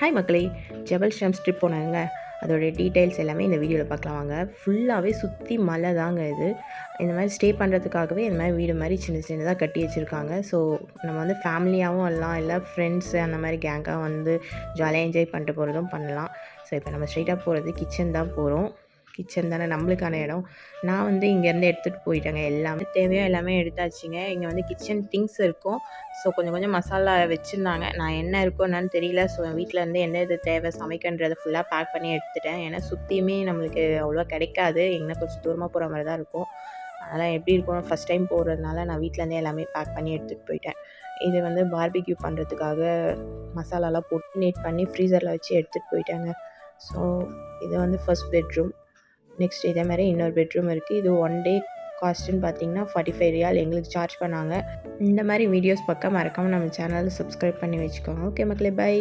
Hi மக்களே. ஜபல் ஷம்ஸ் trip போனாங்க. அதோட டீட்டெயில்ஸ் எல்லாமே இந்த வீடியோவில் பார்க்கலாம் வாங்க. ஃபுல்லாகவே சுற்றி மலை தாங்க இது. இந்த மாதிரி ஸ்டே பண்ணுறதுக்காகவே இந்த மாதிரி வீடு மாதிரி சின்ன சின்னதாக கட்டி வச்சுருக்காங்க. ஸோ நம்ம வந்து ஃபேமிலியாகவும் வரலாம். இல்லை ஃப்ரெண்ட்ஸு அந்த மாதிரி கேங்காக வந்து ஜாலியாக என்ஜாய் பண்ணிட்டு போகிறதும் பண்ணலாம். ஸோ இப்போ நம்ம ஸ்ட்ரைட்டாக போகிறது கிச்சன் தான் போகிறோம் கிச்சன் தானே நம்மளுக்கான இடம். நான் வந்து இங்கேருந்து எடுத்துகிட்டு போயிட்டேங்க எல்லாமே தேவையோ எல்லாமே எடுத்தாச்சுங்க. இங்கே வந்து கிச்சன் திங்ஸ் இருக்கும். ஸோ கொஞ்சம் கொஞ்சம் மசாலா வச்சுருந்தாங்க. நான் என்ன இருக்கோ என்னன்னு தெரியல. ஸோ வீட்டில் இருந்து என்ன இது தேவை சமைக்கன்றதை ஃபுல்லாக பேக் பண்ணி எடுத்துட்டேன். ஏன்னா சுற்றியுமே நம்மளுக்கு அவ்வளோவா கிடைக்காது. எங்கே கொஞ்சம் தூரமாக போகிற மாதிரி தான் இருக்கும். அதெல்லாம் எப்படி இருக்கும் ஃபஸ்ட் டைம் போகிறதுனால நான் வீட்டிலேருந்தே எல்லாமே பேக் பண்ணி எடுத்துகிட்டு போயிட்டேன். இது வந்து பார்பிக்யூ பண்ணுறதுக்காக மசாலாலாம் போட்டு நீட் பண்ணி ஃப்ரீசரில் வச்சு எடுத்துகிட்டு போயிட்டாங்க. ஸோ இது வந்து ஃபர்ஸ்ட் பெட்ரூம் நெக்ஸ்ட் இதே மாதிரி இன்னொரு பெட்ரூம் இருக்குது இது ஒன் டே காஸ்ட்டுன்னு பார்த்தீங்கன்னா ஃபார்ட்டி ஃபைவ் ரியால் எங்களுக்கு சார்ஜ் பண்ணாங்க. இந்த மாதிரி வீடியோஸ் பக்கம் மறக்காமல் நம்ம சேனலை சப்ஸ்கிரைப் பண்ணி வச்சுக்கோங்க. ஓகே மக்களே பை